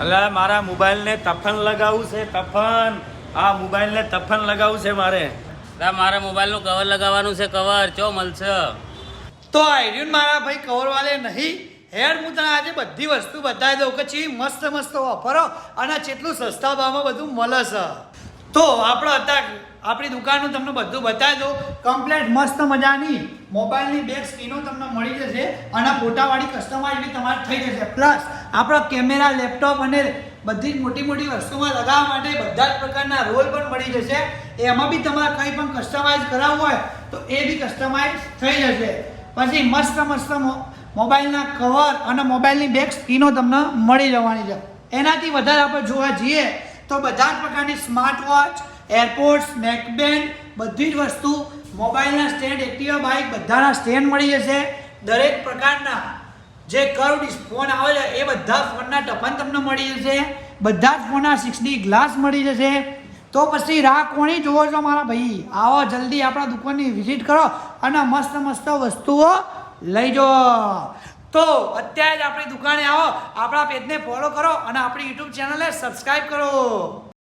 એટલે મારા મોબાઈલને તફન લગાવવું છે તફન. આ મોબાઈલને તફન લગાવવું છે મારે. મારા મોબાઈલનું કવર લગાવવાનું છે કવર ચો મળશે? તો આઈડિયું મારા ભાઈ કવર વાલે નહીં. હેડ હું તને આજે બધી વસ્તુ બતાવી દઉં કે ચી મસ્ત મસ્ત ઓફરો અને જેટલું સસ્તા ભાવમાં બધું મળે છે. તો આપણે અત્યારે આપણી દુકાનનું તમને બધું બતાવી દઉં. કમ્પ્લેટ મસ્ત મજાની મોબાઈલની બેગ સ્ક્રીનો તમને મળી જશે અને ફોટાવાળી કસ્ટમાઇઝ બી તમારે થઈ જશે. પ્લસ આપણા કેમેરા, લેપટોપ અને બધી જ મોટી મોટી વસ્તુમાં લગાવવા માટે બધા જ પ્રકારના રોલ પણ મળી જશે. એમાં બી તમારે કંઈ પણ કસ્ટમાઇઝ કરાવવું હોય તો એ બી કસ્ટમાઇઝ થઈ જશે. પછી મસ્ત મસ્ત મોબાઈલના કવર અને મોબાઈલની બેગ સ્ક્રીનો તમને મળી જવાની છે. એનાથી વધારે આપણે જોવા જઈએ તો બધા જ પ્રકારની સ્માર્ટ વોચ એરપોર્ટ્સ નેકબેન્ડ બધી જ વસ્તુ મોબાઈલના સ્ટેન્ડ એક્ટિવા બાઇક બધાના સ્ટેન્ડ મળી જશે. દરેક પ્રકારના જે કર્વ ફોન આવે છે, એ બધા ફોનના ટફન તમને મળી જશે. બધા જ ફોનના સિક્સડી ગ્લાસ મળી જશે. તો પછી રાહ કોણી જોવો છો મારા ભાઈ? આવો જલ્દી આપણા દુકાનની વિઝિટ કરો અને મસ્ત મસ્ત વસ્તુઓ લઈ જાઓ. તો અત્યારે જ આપણી દુકાને આવો. આપણા પેજને ફોલો કરો અને આપણી યુટ્યુબ ચેનલને સબસ્ક્રાઈબ કરો.